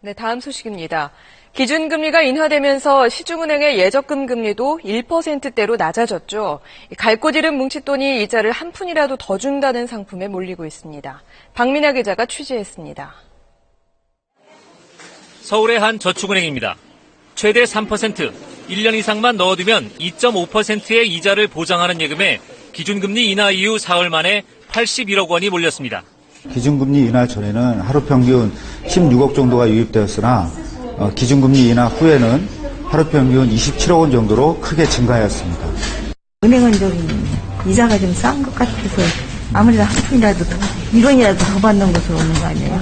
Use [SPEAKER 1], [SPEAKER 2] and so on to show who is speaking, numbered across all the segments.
[SPEAKER 1] 네, 다음 소식입니다. 기준금리가 인하되면서 시중은행의 예적금 금리도 1%대로 낮아졌죠. 갈곳 잃은 뭉칫돈이 이자를 한 푼이라도 더 준다는 상품에 몰리고 있습니다. 박민아 기자가 취재했습니다.
[SPEAKER 2] 서울의 한 저축은행입니다. 최대 3%, 1년 이상만 넣어두면 2.5%의 이자를 보장하는 예금에 기준금리 인하 이후 사흘 만에 81억 원이 몰렸습니다.
[SPEAKER 3] 기준금리 인하 전에는 하루 평균 16억 정도가 유입되었으나 어, 기준금리 인하 후에는 하루 평균 27억 원 정도로 크게 증가하였습니다.
[SPEAKER 4] 은행은 좀 이자가 좀 싼 것 같아서 아무래도 한 푼이라도 더, 1원이라도 더 받는 것으로 오는 거 아니에요?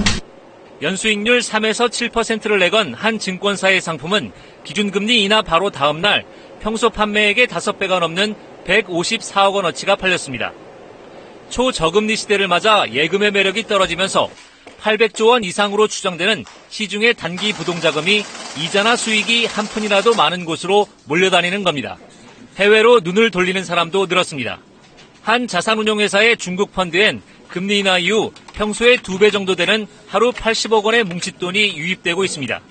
[SPEAKER 2] 연수익률 3에서 7%를 내건 한 증권사의 상품은 기준금리 인하 바로 다음 날 평소 판매액의 5배가 넘는 154억 원어치가 팔렸습니다. 초저금리 시대를 맞아 예금의 매력이 떨어지면서 800조 원 이상으로 추정되는 시중의 단기 부동자금이 이자나 수익이 한 푼이라도 많은 곳으로 몰려다니는 겁니다. 해외로 눈을 돌리는 사람도 늘었습니다. 한 자산운용회사의 중국 펀드엔 금리 인하 이후 평소의 두배 정도 되는 하루 80억 원의 뭉칫돈이 유입되고 있습니다.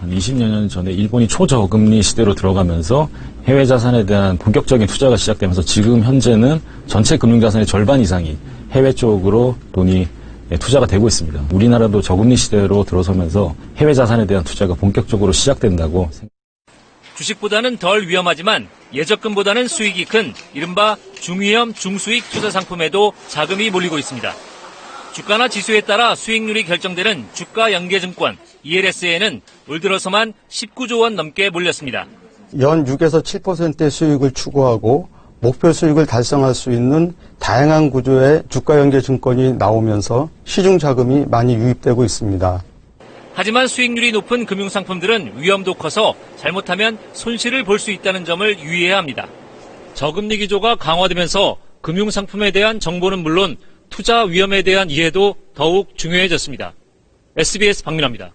[SPEAKER 5] 한 20여 년 전에 일본이 초저금리 시대로 들어가면서 해외 자산에 대한 본격적인 투자가 시작되면서 지금 현재는 전체 금융자산의 절반 이상이 해외 쪽으로 돈이 예, 투자가 되고 있습니다. 우리나라도 저금리 시대로 들어서면서 해외 자산에 대한 투자가 본격적으로 시작된다고 생각합니다.
[SPEAKER 2] 주식보다는 덜 위험하지만 예적금보다는 수익이 큰 이른바 중위험 중수익 투자 상품에도 자금이 몰리고 있습니다. 주가나 지수에 따라 수익률이 결정되는 주가 연계증권 ELS에는 올 들어서만 19조 원 넘게 몰렸습니다.
[SPEAKER 6] 연 6에서 7%의 수익을 추구하고 목표 수익을 달성할 수 있는 다양한 구조의 주가 연계 증권이 나오면서 시중 자금이 많이 유입되고 있습니다.
[SPEAKER 2] 하지만 수익률이 높은 금융상품들은 위험도 커서 잘못하면 손실을 볼 수 있다는 점을 유의해야 합니다. 저금리 기조가 강화되면서 금융상품에 대한 정보는 물론 투자 위험에 대한 이해도 더욱 중요해졌습니다. SBS 박민아입니다.